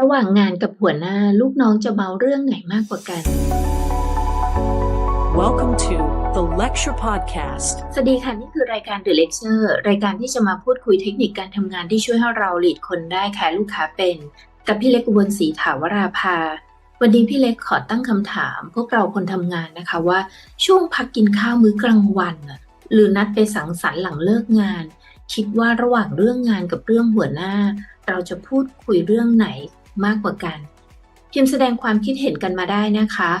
ระหว่างงานกับหัวหน้าลูกน้องจะเมาเรื่องไหนมากกว่ากัน Welcome to the Lecture Podcast. สวัสดีค่ะ นี่คือรายการ The Lecture รายการที่จะมาพูดคุยเทคนิคการทำงานที่ช่วยให้เราหลีดคนได้ขายลูกค้าเป็น กับพี่เล็กอุบลศรีถาวราภา วันนี้พี่เล็กขอตั้งคำถาม พวกเราคนทำงานนะคะว่า ช่วงพักกินข้าวมื้อกลางวันน่ะหรือนัดไปสังสรรค์หลังเลิกงาน คิดว่าระหว่างเรื่องงานกับเรื่องหัวหน้า เราจะพูดคุยเรื่องไหน มากกว่ากัน พิมพ์แสดงความคิดเห็นกันมาได้นะคะ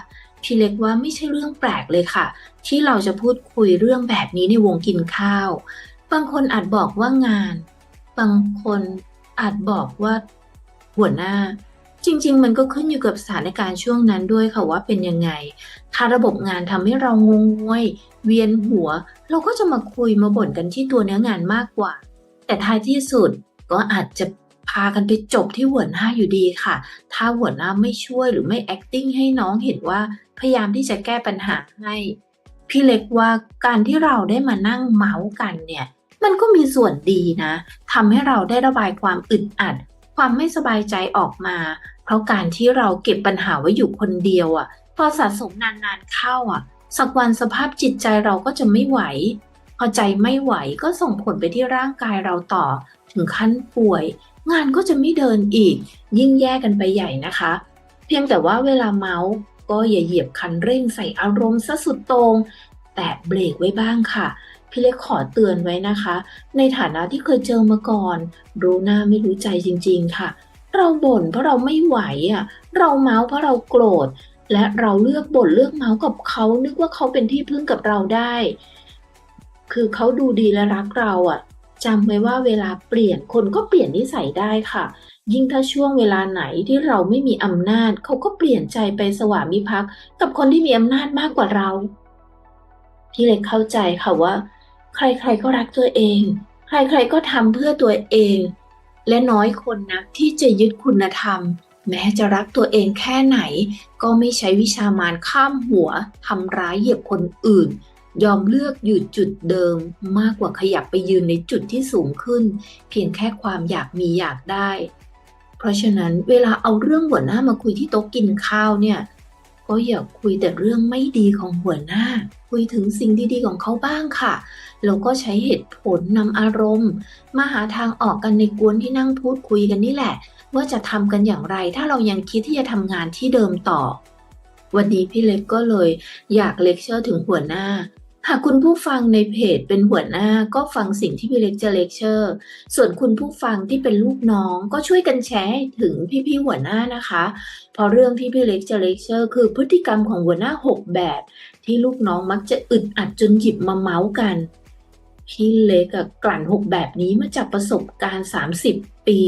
พี่เล็กว่าไม่ใช่เรื่องแปลกเลยค่ะ ที่เราจะพูดคุยเรื่องแบบนี้ในวงกินข้าว บางคนอาจบอกว่างาน บางคนอาจบอกว่าหัวหน้า จริง ๆ มันก็ขึ้นอยู่กับสถานการณ์ช่วงนั้นด้วยค่ะว่าเป็นยังไง ถ้าระบบงานทำให้เรางงงวย เวียนหัว เราก็จะมาคุยมาบ่นกันที่ตัวเนื้องานมากกว่า แต่ท้ายที่สุดก็อาจจะ พากันไปจบที่หัวหน้าอยู่ดีค่ะ ถ้าหัวหน้าไม่ช่วยหรือไม่ acting ให้น้องเห็นว่าพยายามที่จะแก้ปัญหาให้ พี่เล็กว่าการที่เราได้มานั่งเมาส์กันเนี่ยมันก็มีส่วนดีนะทำให้เราได้ระบายความอึดอัด ความไม่สบายใจออกมา เพราะการที่เราเก็บปัญหาไว้อยู่คนเดียวอะ่ะพอสะสมนานๆเข้าอะ สักวันสภาพจิตใจเราก็จะไม่ไหวพอใจไม่ไหวก็ส่งผลไปที่ร่างกายเราต่อ ถึงขั้นป่วย งานก็จะไม่เดินอีก ยิ่งแย่กันไปใหญ่นะคะ เพียงแต่ว่าเวลาเมาส์ก็อย่าเหยียบคันเร่งใส่อารมณ์ซะสุดตรง แต่เบรกไว้บ้างค่ะ พี่เล็กขอเตือนไว้นะคะ ในฐานะที่เคยเจอมาก่อน รู้หน้าไม่รู้ใจจริงๆค่ะ เราบ่นเพราะเราไม่ไหวอะ เราเมาส์เพราะเราโกรธ และเราเลือกบ่นเลือกเมาส์กับเขานึกว่าเขาเป็นที่พึ่งกับเราได้ คือเขาดูดีและรักเราอะ จำไว้ว่าเวลาเปลี่ยนคนก็เปลี่ยนนิสัยได้ค่ะ ยิ่งถ้าช่วงเวลาไหนที่เราไม่มีอำนาจ เขาก็เปลี่ยนใจไปสวามิภักดิ์กับคนที่มีอำนาจมากกว่าเรา พี่เล็กเข้าใจค่ะว่า ใครๆก็รักตัวเอง ใครๆก็ทำเพื่อตัวเอง และน้อยคนนะที่จะยึดคุณธรรม แม้จะรักตัวเองแค่ไหน ก็ไม่ใช้วิชามารข้ามหัวทำร้ายเหยียบคนอื่น ยอมเลือกอยู่จุดเดิมมากกว่าขยับไปยืนในจุดที่สูงขึ้น เพียงแค่ความอยากมีอยากได้ เพราะฉะนั้นเวลาเอาเรื่องหัวหน้ามาคุยที่โต๊ะกินข้าวเนี่ย ก็อย่าคุยแต่เรื่องไม่ดีของหัวหน้า คุยถึงสิ่งดีๆของเขาบ้างค่ะ แล้วก็ใช้เหตุผลนำอารมณ์ มาหาทางออกกันในกวนที่นั่งพูดคุยกันนี่แหละ ว่าจะทำกันอย่างไร ถ้าเรายังคิดที่จะทำงานที่เดิมต่อ วันนี้พี่เล็กก็เลยอยากเลคเชอร์ถึงหัวหน้า หากคุณผู้ฟังในเพจเป็นหัวหน้าก็ฟังสิ่งที่พี่เล็กจะเลคเชอร์ ส่วนคุณผู้ฟังที่เป็นลูกน้องก็ช่วยกันแชร์ถึงพี่ๆหัวหน้านะคะ เพราะเรื่องที่พี่เล็กจะเลคเชอร์ คือพฤติกรรมของหัวหน้า 6 แบบ ที่ลูกน้องมักจะอึดอัดจนหยิบมาเมาส์กัน พี่เล็กอะกลั่น6แบบนี้มาจากประสบการณ์ 30 ปี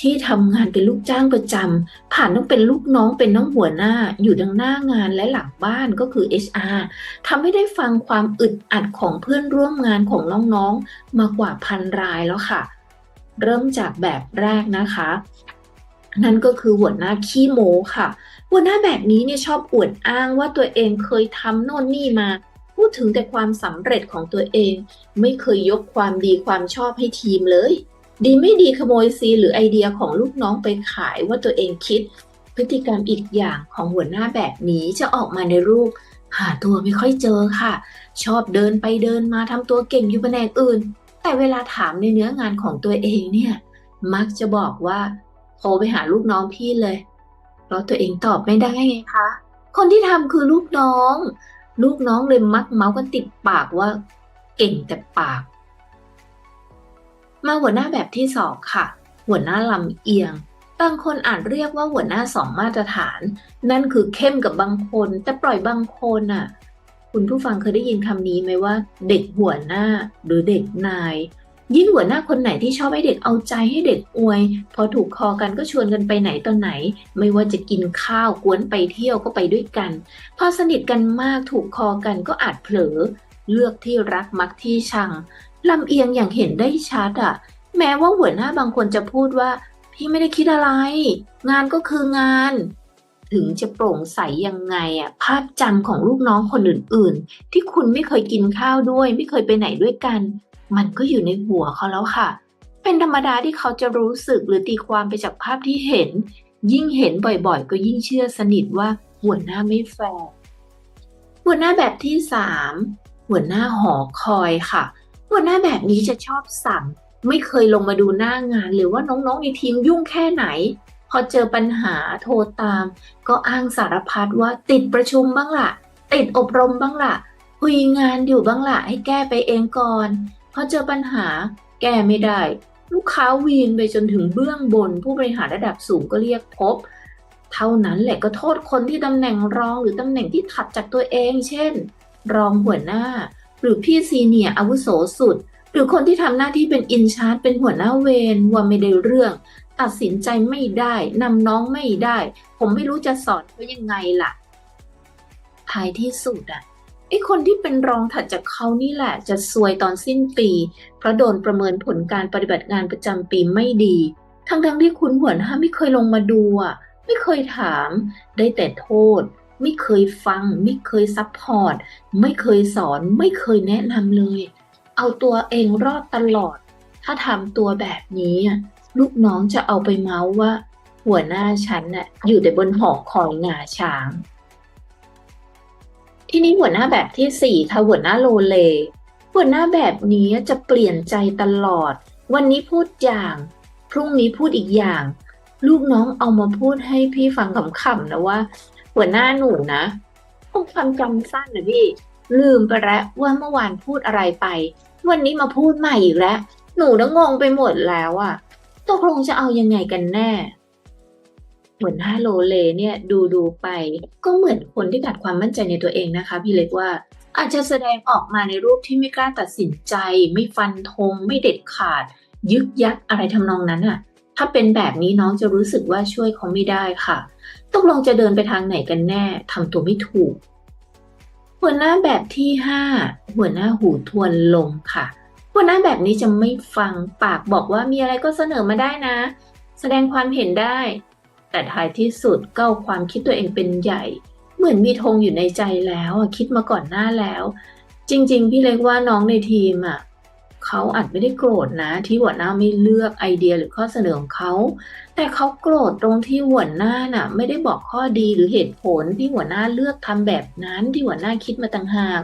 ที่ทำงานเป็นลูกจ้างประจำผ่านต้องเป็นลูกน้องเป็นน้องหัวหน้า อยู่ทั้งหน้างานและหลังบ้านก็คือ HR ทำให้ได้ฟังความอึดอัดของเพื่อนร่วมงานของน้องๆ มากว่าพันรายแล้วค่ะ เริ่มจากแบบแรกนะคะ นั่นก็คือหัวหน้าขี้โมค่ะ หัวหน้าแบบนี้เนี่ยชอบอวดอ้างว่าตัวเองเคยทำโน่นนี่มา พูดถึงแต่ความสำเร็จของตัวเอง ไม่เคยยกความดีความชอบให้ทีมเลย ดีไม่ดีขโมยซีหรือไอเดียของลูกน้องไปขายว่าตัวเองคิด พฤติกรรมอีกอย่างของหัวหน้าแบบนี้จะออกมาในรูป หาตัวไม่ค่อยเจอค่ะ ชอบเดินไปเดินมาทำตัวเก่งอยู่แผนกอื่น แต่เวลาถามในเนื้องานของตัวเองเนี่ย มักจะบอกว่าโทรไปหาลูกน้องพี่เลย เพราะตัวเองตอบไม่ได้ไงคะ คนที่ทำคือลูกน้อง ลูกน้องเลยมักเมาส์กันติดปากว่า เก่งแต่ปาก มาหัวหน้าแบบที่สองค่ะ หัวหน้าลำเอียงบางคนอาจเรียกว่าหัวหน้าสองมาตรฐาน นั่นคือเข้มกับบางคน แต่ปล่อยบางคนน่ะ คุณผู้ฟังเคยได้ยินคำนี้ไหมว่า เด็กหัวหน้าหรือเด็กนาย ยิ่งหัวหน้าคนไหนที่ชอบให้เด็กเอาใจให้เด็กอวย พอถูกคอกันก็ชวนกันไปไหนตอนไหน ไม่ว่าจะกินข้าวกวนไปเที่ยวก็ไปด้วยกัน พอสนิทกันมากถูกคอกันก็อาจเผลอ เลือกที่รักมักที่ชังลำเอียงอย่างเห็นได้ชัดอะ แม้ว่าหัวหน้าบางคนจะพูดว่า พี่ไม่ได้คิดอะไร งานก็คืองาน ถึงจะโปร่งใสยังไงอะภาพจำของลูกน้องคนอื่นๆ ที่คุณไม่เคยกินข้าวด้วย ไม่เคยไปไหนด้วยกัน มันก็อยู่ในหัวเขาแล้วค่ะ เป็นธรรมดาที่เขาจะรู้สึกหรือตีความไปจากภาพที่เห็น ยิ่งเห็นบ่อยๆ ก็ยิ่งเชื่อสนิทว่าหัวหน้าไม่แฟร์หัวหน้าแบบที่สามหัวหน้าหอคอยค่ะ หัวหน้าแบบนี้จะชอบสั่ง ไม่เคยลงมาดูหน้างานหรือว่าน้องๆในทีมยุ่งแค่ไหน พอเจอปัญหาโทรตาม ก็อ้างสารพัดว่าติดประชุมบ้างล่ะ ติดอบรมบ้างล่ะคุยงานอยู่บ้างล่ะให้แก้ไปเองก่อน พอเจอปัญหาแก้ไม่ได้ ลูกค้าวีนไปจนถึงเบื้องบน ผู้บริหารระดับสูงก็เรียกพบ เท่านั้นแหละก็โทษคนที่ตำแหน่งรองหรือตำแหน่งที่ถัดจากตัวเอง เช่น รองหัวหน้า หรือพี่ซีเนียอาวุโสสุด หรือคนที่ทำหน้าที่เป็นอินชาร์จเป็นหัวหน้าเวรว่าไม่ได้เรื่อง ตัดสินใจไม่ได้นำน้องไม่ได้ ผมไม่รู้จะสอนเขายังไงล่ะท้ายที่สุดอะ ไอ้คนที่เป็นรองถัดจากเขานี่แหละ จะซวยตอนสิ้นปี เพราะโดนประเมินผลการปฏิบัติงานประจำปีไม่ดี ทั้งๆที่คุณหัวหน้าไม่เคยลงมาดูอะ ไม่เคยถาม ได้แต่โทษ ไม่เคยฟัง ไม่เคยซัพพอร์ต ไม่เคยสอน ไม่เคยแนะนำเลย เอาตัวเองรอดตลอด ถ้าทำตัวแบบนี้ ลูกน้องจะเอาไปเมาส์ว่า หัวหน้าฉันน่ะอยู่แต่บนหอคอยงาช้าง ที่นี้หัวหน้าแบบที่สี่ค่ะหัวหน้าโลเล หัวหน้าแบบนี้จะเปลี่ยนใจตลอด วันนี้พูดอย่าง พรุ่งนี้พูดอีกอย่าง ลูกน้องเอามาพูดให้พี่ฟังขำๆนะว่า หัวหน้าหนูนะคงความจำสั้นนะพี่ ลืมไปแล้วว่าเมื่อวานพูดอะไรไป วันนี้มาพูดใหม่อีกแล้ว หนูน่ะงงไปหมดแล้วอะตกลงจะเอายังไงกันแน่ เหัวหน้าโลเลเนี่ยดูดูไปก็เหมือนคนที่ขาดความมั่นใจในตัวเองนะคะ พี่เล็กว่าอาจจะแสดงออกมาในรูปที่ไม่กล้าตัดสินใจ ไม่ฟันธงไม่เด็ดขาด ยึกยักอะไรทำนองนั้นอะถ้าเป็นแบบนี้น้องจะรู้สึกว่าช่วยเขาไม่ได้ค่ะตกลงจะเดินไปทางไหนกันแน่ทำตัวไม่ถูก หัวหน้าแบบที่ห้าหัวหน้าหูทวนลมค่ะ หัวหน้าแบบนี้จะไม่ฟังปากบอกว่ามีอะไรก็เสนอมาได้นะ แสดงความเห็นได้ แต่ท้ายที่สุดก็าความคิดตัวเองเป็นใหญ่ เหมือนมีธงอยู่ในใจแล้วคิดมาก่อนหน้าแล้ว จริง ๆ พี่เล็กว่าน้องในทีมอะเขาอาจไม่ได้โกรธนะ ที่หัวหน้าไม่เลือกไอเดียหรือข้อเสนอของเขา แต่เขาโกรธตรงที่หัวหน้าน่ะ ไม่ได้บอกข้อดีหรือเหตุผลที่หัวหน้าเลือกทำแบบนั้นที่หัวหน้าคิดมาต่างหาก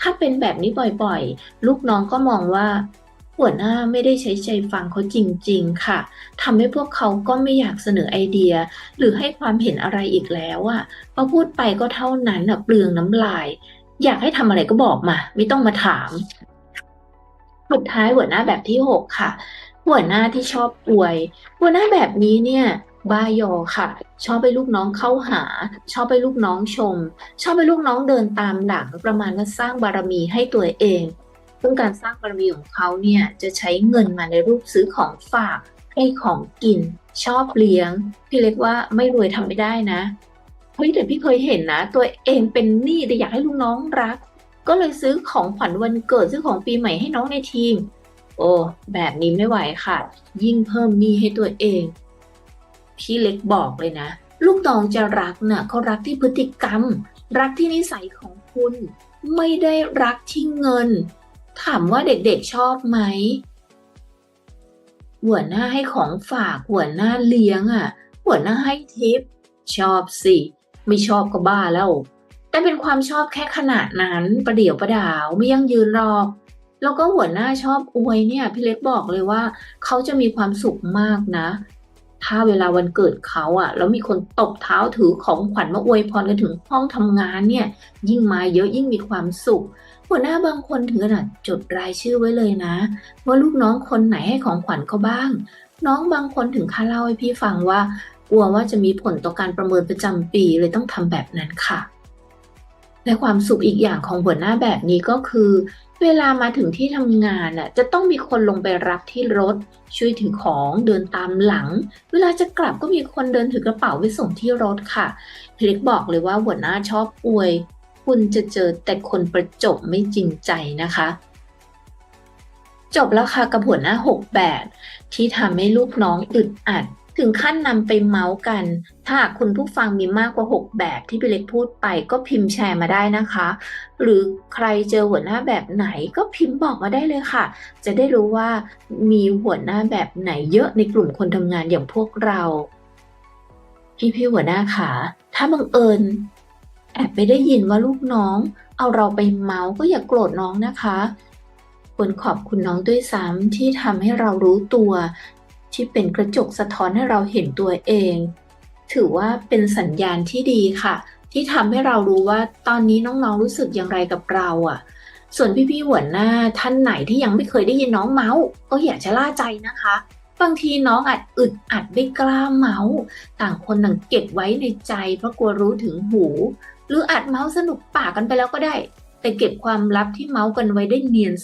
ถ้าเป็นแบบนี้บ่อยๆ ลูกน้องก็มองว่า หัวหน้าไม่ได้ใช้ใจฟังเขาจริง ๆ ค่ะทำให้พวกเขาก็ไม่อยากเสนอไอเดีย หรือให้ความเห็นอะไรอีกแล้วอะพอพูดไปก็เท่านั้นอะเปลืองน้ำลาย อยากให้ทำอะไรก็บอกมา ไม่ต้องมาถาม สุดท้ายหัวหน้าแบบที่หกค่ะ หัวหน้าที่ชอบอวย หัวหน้าแบบนี้เนี่ยบ้ายอค่ะ ชอบไปลูกน้องเข้าหา ชอบไปลูกน้องชม ชอบไปลูกน้องเดินตามหลังประมาณว่าสร้างบารมีให้ตัวเอง ซึ่งการสร้างบารมีของเขาเนี่ยจะใช้เงินมาในรูปซื้อของฝากให้ของกิน ชอบเลี้ยง พี่เล็กว่าไม่รวยทำไม่ได้นะเฮ้ยแต่พี่เคยเห็นนะ ตัวเองเป็นหนี้แต่อยากให้ลูกน้องรัก ก็เลยซื้อของขวัญวันเกิดซื้อของปีใหม่ให้น้องในทีม โอ้แบบนี้ไม่ไหวค่ะ ยิ่งเพิ่มหนี้ให้ตัวเอง พี่เล็กบอกเลยนะ ลูกน้องจะรักเนะ่ะเขารักที่พฤติกรรม รักที่นิสัยของคุณ ไม่ได้รักที่เงิน ถามว่าเด็กๆชอบไหม หัวหน้าให้ของฝากหัวหน้าเลี้ยงอะ หัวหน้าให้ทิป ชอบสิ ไม่ชอบก็บ้าแล้ว แต่เป็นความชอบแค่ขนาดนั้นประเดี๋ยวประดาวไม่ยั่งยืนหรอก แล้วก็หัวหน้าชอบอวยเนี่ย พี่เล็กบอกเลยว่า เขาจะมีความสุขมากนะ ถ้าเวลาวันเกิดเขาอะ่ะแล้วมีคนตบเท้าถือของขวัญมาอวยพรกันถึงห้องทำงานเนี่ย ยิ่งมาเยอะยิ่งมีความสุข หัวหน้าบางคนถึงขนาดจดรายชื่อไว้เลยนะ ว่าลูกน้องคนไหนให้ของขวัญเขาบ้าง น้องบางคนถึงค่าเล่าให้พี่ฟังว่ากลัวว่าจะมีผลต่อการประเมินประจำปีเลยต้องทำแบบนั้นค่ะและความสุขอีกอย่างของหัวหน้าแบบนี้ก็คือ เวลามาถึงที่ทำงานน่ะจะต้องมีคนลงไปรับที่รถ ช่วยถือของเดินตามหลัง เวลาจะกลับก็มีคนเดินถือกระเป๋าไปส่งที่รถค่ะพี่เล็กบอกเลยว่าหัวหน้าชอบอวย คุณจะเจอแต่คนประจบไม่จริงใจนะคะ จบแล้วค่ะกับหัวหน้าหกแบบ ที่ทำให้ลูกน้องอึดอัด ถึงขั้นนำไปเมาส์กัน ถ้าคุณผู้ฟังมีมากกว่า 6 แบบที่พี่เล็กพูดไปก็พิมพ์แชร์มาได้นะคะ หรือใครเจอหัวหน้าแบบไหนก็พิมพ์บอกมาได้เลยค่ะ จะได้รู้ว่ามีหัวหน้าแบบไหนเยอะในกลุ่มคนทำงานอย่างพวกเรา พี่พี่หัวหน้าขาถ้าบังเอิญแอบไปได้ยินว่าลูกน้อง เอาเราไปเมาส์ก็อย่ากโกรธน้องนะคะควรขอบคุณน้องด้วยซ้ำที่ทำให้เรารู้ตัว ที่เป็นกระจกสะท้อนให้เราเห็นตัวเอง ถือว่าเป็นสัญญาณที่ดีค่ะ ที่ทำให้เรารู้ว่าตอนนี้น้องๆรู้สึกอย่างไรกับเราอะ ส่วนพี่ๆหัวหน้าท่านไหนที่ยังไม่เคยได้ยินน้องเมาส์ก็อย่าชะล่าใจนะคะ บางทีน้องอาจอึดอัดไม่กล้าเมาส์ต่างคนต่างเก็บไว้ในใจเพราะกลัวรู้ถึงหู หรืออัดเมาส์สนุกปากกันไปแล้วก็ได้ แต่เก็บความลับที่เมาส์กันไว้ได้เนียน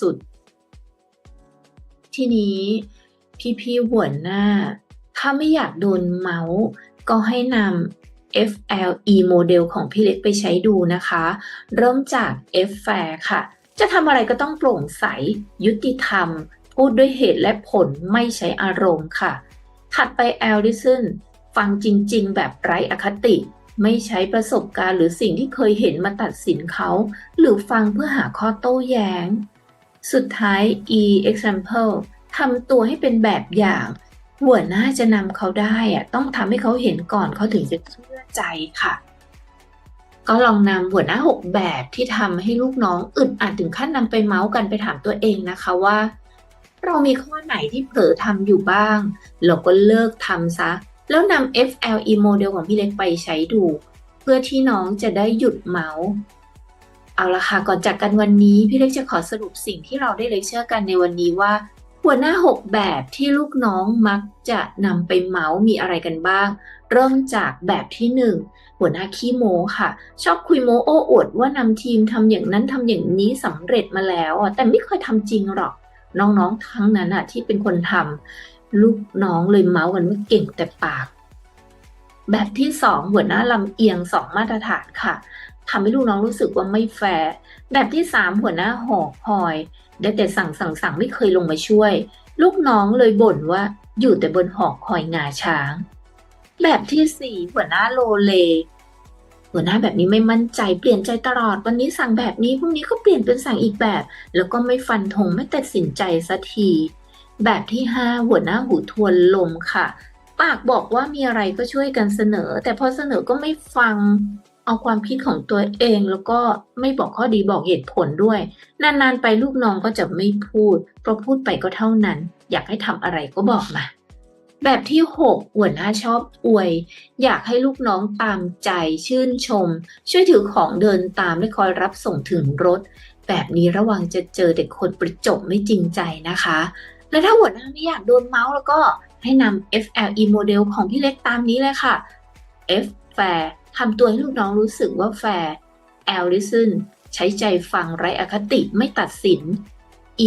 สุดๆทีนี้ พี่ๆหัวหน้า ถ้าไม่อยากโดนเมาส์ ก็ให้นำ FLE โมเดลของพี่เล็กไปใช้ดูนะคะ เริ่มจาก F Fair ค่ะ จะทำอะไรก็ต้องโปร่งใส ยุติธรรม พูดด้วยเหตุและผลไม่ใช้อารมณ์ค่ะ ถัดไป L Listen ฟังจริงๆ แบบไร้อคติ ไม่ใช้ประสบการณ์หรือสิ่งที่เคยเห็นมาตัดสินเขา หรือฟังเพื่อหาข้อโต้แย้ง สุดท้าย E example ทำตัวให้เป็นแบบอย่าง หัวหน้าจะนำเขาได้อะต้องทำให้เขาเห็นก่อนเขาถึงจะเชื่อใจค่ะ ก็ลองนำหัวหน้าหกแบบที่ทำให้ลูกน้องอึดอัดถึงขั้นนำไปเมาส์กันไปถามตัวเองนะคะว่า เรามีข้อไหนที่เผลอทำอยู่บ้าง เราก็เลิกทำซะ แล้วนำ FLE โมเดลของพี่เล็กไปใช้ดู เพื่อที่น้องจะได้หยุดเมาส์เอาละค่ะก่อนจากกันวันนี้พี่เล็กจะขอสรุปสิ่งที่เราได้เลคเชอร์กันในวันนี้ว่า หัวหน้า 6 แบบที่ลูกน้องมักจะนำไปเมาส์มีอะไรกันบ้าง เริ่มจากแบบที่ 1 หัวหน้าขี้โมค่ะ ชอบคุยโมโอ้อวดว่านำทีมทำอย่างนั้นทำอย่างนี้สำเร็จมาแล้วอะแต่ไม่เคยทำจริงหรอก น้องๆทั้งนั้นอะที่เป็นคนทำลูกน้องเลยเมาส์กันว่าเก่งแต่ปาก แบบที่สองหัวหน้าลำเอียงสองมาตรฐานค่ะทำให้ลูกน้องรู้สึกว่าไม่แฟร์แบบที่สามหัวหน้าหอคอย ได้แต่สั่งสั่งสั่งไม่เคยลงมาช่วย ลูกน้องเลยบ่นว่าอยู่แต่บนหอกคอยงาช้าง แบบที่สี่หัวหน้าโลเล หัวหน้าแบบนี้ไม่มั่นใจเปลี่ยนใจตลอดวันนี้สั่งแบบนี้พรุ่งนี้ก็เปลี่ยนเป็นสั่งอีกแบบ แล้วก็ไม่ฟันธงไม่ตัดสินใจสักทีแบบที่ห้าหัวหน้าหูทวนลมค่ะ ปากบอกว่ามีอะไรก็ช่วยกันเสนอ แต่พอเสนอก็ไม่ฟัง เอาความคิดของตัวเองแล้วก็ไม่บอกข้อดีบอกเหตุผลด้วย นานๆไปลูกน้องก็จะไม่พูด เพราะพูดไปก็เท่านั้น อยากให้ทำอะไรก็บอกมา แบบที่ 6 หัวหน้าชอบอวย อยากให้ลูกน้องตามใจชื่นชม ช่วยถือของเดินตามและคอยรับส่งถึงรถ แบบนี้ระวังจะเจอเด็กคนประจบไม่จริงใจนะคะ และถ้าหัวหน้าไม่อยากโดนเมาส์แล้วก็ให้นำ FLE โมเดลของพี่เล็กตามนี้เลยค่ะ F fair ทำตัวให้ลูกน้องรู้สึกว่าแฟร์ L listen ใช้ใจฟังไร้อคติไม่ตัดสิน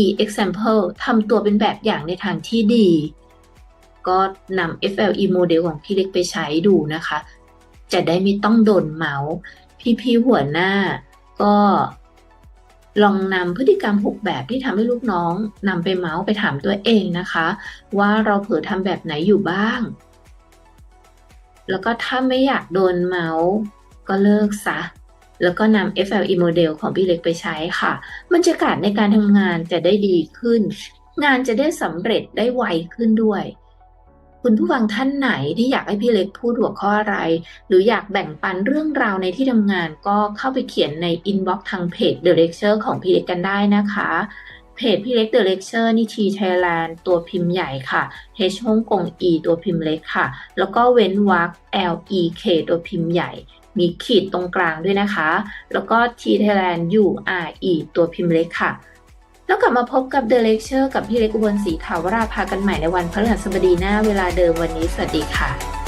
E example ทำตัวเป็นแบบอย่างในทางที่ดี ก็นำ FLE โมเดลของพี่เล็กไปใช้ดูนะคะ จะได้ไม่ต้องโดนเมาส์พี่ๆหัวหน้า ก็ลองนำพฤติกรรม 6 แบบที่ทำให้ลูกน้องนำไปเมาส์ไปถามตัวเองนะคะ ว่าเราเผลอทำแบบไหนอยู่บ้าง แล้วก็ถ้าไม่อยากโดนเมาส์ก็เลิกซะ แล้วก็นำ FLE โมเดลของพี่เล็กไปใช้ค่ะ บรรยากาศในการทำงานจะได้ดีขึ้น งานจะได้สำเร็จได้ไวขึ้นด้วย คุณผู้ฟังท่านไหนที่อยากให้พี่เล็กพูดหัวข้ออะไร หรืออยากแบ่งปันเรื่องราวในที่ทำงานก็เข้าไปเขียนในอินบ็อกซ์ทางเพจ The Lecture ของพี่เล็กกันได้นะคะ เพจพี่เล็ก The Lecture นี่ T Thailand ตัวพิมพ์ใหญ่ค่ะ H ฮ่องกง E ตัวพิมพ์เล็กค่ะ แล้วก็เว้นวรรค L E K ตัวพิมพ์ใหญ่ มีขีดตรงกลางด้วยนะคะ แล้วก็ T Thailand U R E ตัวพิมพ์เล็กค่ะแล้วกลับมาพบกับ The Lecture กับพี่เล็กอุบลศรีถาวราพากันใหม่ในวันพฤหัสบดีหน้าเวลาเดิมวันนี้สวัสดีค่ะ